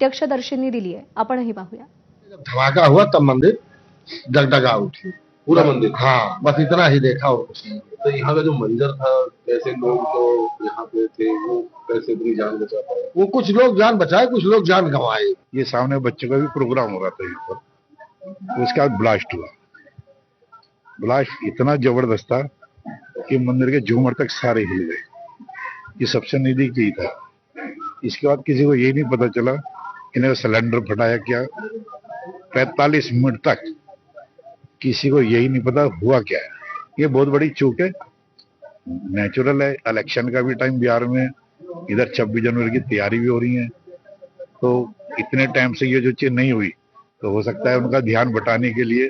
प्रत्यक्षदर्शींनी दिली आहे आपणही पाहूया. जब धमाका हुआ तब मंदिर डगडगा उठी. पूरा मंदिर? हाँ बस इतना ही देखा और कुछ नहीं तो यहाँ का जो मंजर था कैसे लोग तो यहाँ पे थे वो कैसे अपनी जान बचा पाए वो कुछ लोग जान बचाए कुछ लोग जान गंवाए. ये सामने बच्चों का भी प्रोग्राम हो रहा था यहाँ पर। उसके बाद ब्लास्ट हुआ। ब्लास्ट इतना ज़बरदस्त था कि मंदिर के झूमर तक सारे हिल गए। ये सबसे नज़दीक यही था। इसके बाद किसी को ये नहीं पता चला इन्हें सिलेंडर फटाया क्या? पैतालीस मिनट तक किसी को यही नहीं पता हुआ क्या है। ये बहुत बड़ी चूक है। नेचुरल है। इलेक्शन का भी टाइम बिहार में इधर छब्बीस जनवरी की तैयारी भी हो रही है। तो इतने टाइम से ये जो चीज़ नहीं हुई तो हो सकता है उनका ध्यान बटाने के लिए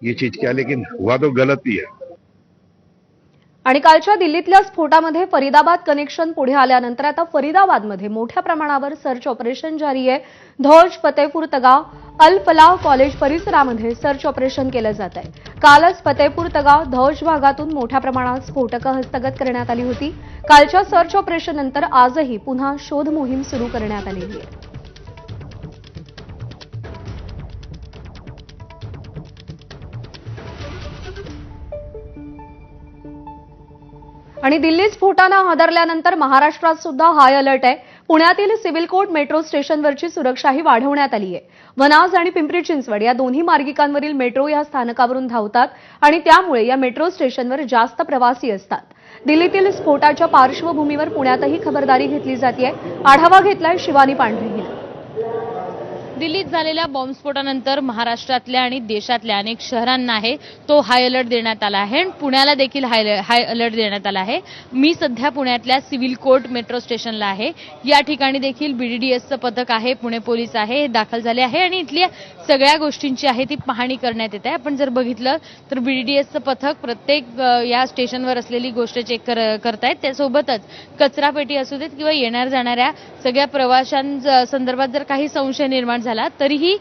ये चीज़ क्या है, लेकिन हुआ तो गलत ही है। आणि कालच्या दिल्लीतल्या स्फोटामध्ये फरीदाबाद कनेक्शन पुढे आल्यानंतर आता फरीदाबादमध्ये मोठ्या प्रमाणावर सर्च ऑपरेशन जारी आहे. धौज फतेपूर तगाव अल फलाह कॉलेज परिसरामध्ये सर्च ऑपरेशन केलं जात आहे. कालच फतेपूर तगाव धौज भागातून मोठ्या प्रमाणात स्फोटकं हस्तगत करण्यात आली होती. कालच्या सर्च ऑपरेशन नंतर आजही पुन्हा शोध मोहीम सुरू करण्यात आलेली आहे. आणि दिल्ली स्फोटानं हादरल्यानंतर महाराष्ट्रात सुद्धा हाय अलर्ट आहे. पुण्यातील सिव्हिल कोर्ट मेट्रो स्टेशनवरची सुरक्षाही वाढवण्यात आली आहे वनाज आणि पिंपरी चिंचवड या दोन्ही मार्गिकांवरील मेट्रो या स्थानकावरून धावतात आणि त्यामुळे या मेट्रो स्टेशनवर जास्त प्रवासी असतात. दिल्लीतील स्फोटाच्या पार्श्वभूमीवर पुण्यातही खबरदारी घेतली जाते आढावा घेतलाय शिवानी पांढरे हिनं दिल्लीत झालेल्या बॉम्बस्फोटानंतर महाराष्ट्रातल्या आणि देशातल्या अनेक शहरांना आहे तो हाय अलर्ट देण्यात आला आहे आणि पुण्याला देखील हाय हाय अलर्ट देण्यात आला आहे. मी सध्या पुण्यातल्या सिव्हिल कोर्ट मेट्रो स्टेशनला आहे. या ठिकाणी देखील बीडीडीएसचं पथक आहे पुणे पोलीस आहे हे दाखल झाले आहे आणि इथल्या सगळ्या गोष्टींची आहे ती पाहणी करण्यात येत आहे. आपण जर बघितलं तर बीडीडीएसचं पथक प्रत्येक या स्टेशनवर असलेली गोष्ट चेक कर करतायत. त्यासोबतच कचरापेटी असू देत किंवा येणार जाणाऱ्या सगळ्या प्रवाशांसंदर्भात जर काही संशय निर्माण झाला तरीही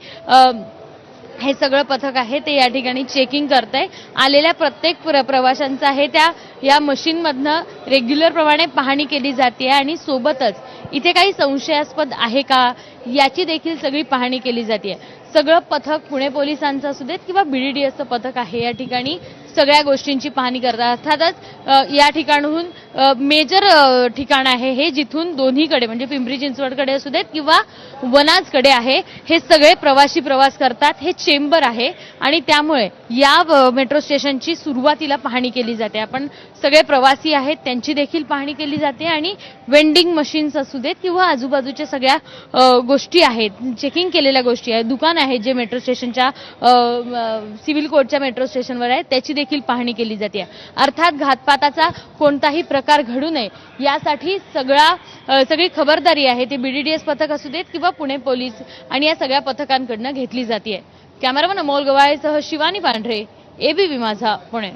हे सगळं पथक आहे ते या ठिकाणी चेकिंग करत आहे आलेल्या प्रत्येक प्र प्रवाशांचं आहे त्या या मशीनमधनं रेग्युलर प्रमाणे पाहणी केली जाते आणि सोबतच इथे काही संशयास्पद आहे का याची देखील सगळी पाहणी केली जाते. सगळं पथक पुणे पोलिसांचं असू देत किंवा बीडीडीएसचं पथक आहे या ठिकाणी सगळ्या गोष्टींची पाहणी करतात. अर्थातच या ठिकाणहून मेजर ठिकाण आहे हे जिथून दोन्हीकडे म्हणजे पिंपरी चिंचवडकडे असू देत किंवा वनाजकडे आहे हे सगळे प्रवासी प्रवास करतात. हे चेंबर आहे आणि त्यामुळे या मेट्रो स्टेशनची सुरुवातीला पाहणी केली जाते. आपण सगळे प्रवासी आहेत त्यांची देखील पाहणी केली जाते आणि वेंडिंग मशीन्स असू देत किंवा आजूबाजूच्या सगळ्या गोष्टी आहेत. चेकिंग केलेल्या गोष्टी आहेत. दुकान आहेत जे मेट्रो स्टेशनच्या सिव्हिल कोर्टच्या मेट्रो स्टेशनवर आहे त्याची देखील पाहणी केली जाते. अर्थात घातपाताचा कोणताही प्रकार प्रकार घडू नये यासाठी सगळा सगळी खबरदारी आहे ती बीडीडीएस पथक असू देत किंवा पुणे पोलीस आणि या सगळ्या पथकांकडनं घेतली जाते कॅमेरामन अमोल गवाळेसह शिवानी पांढरे एबीपी माझा पुणे.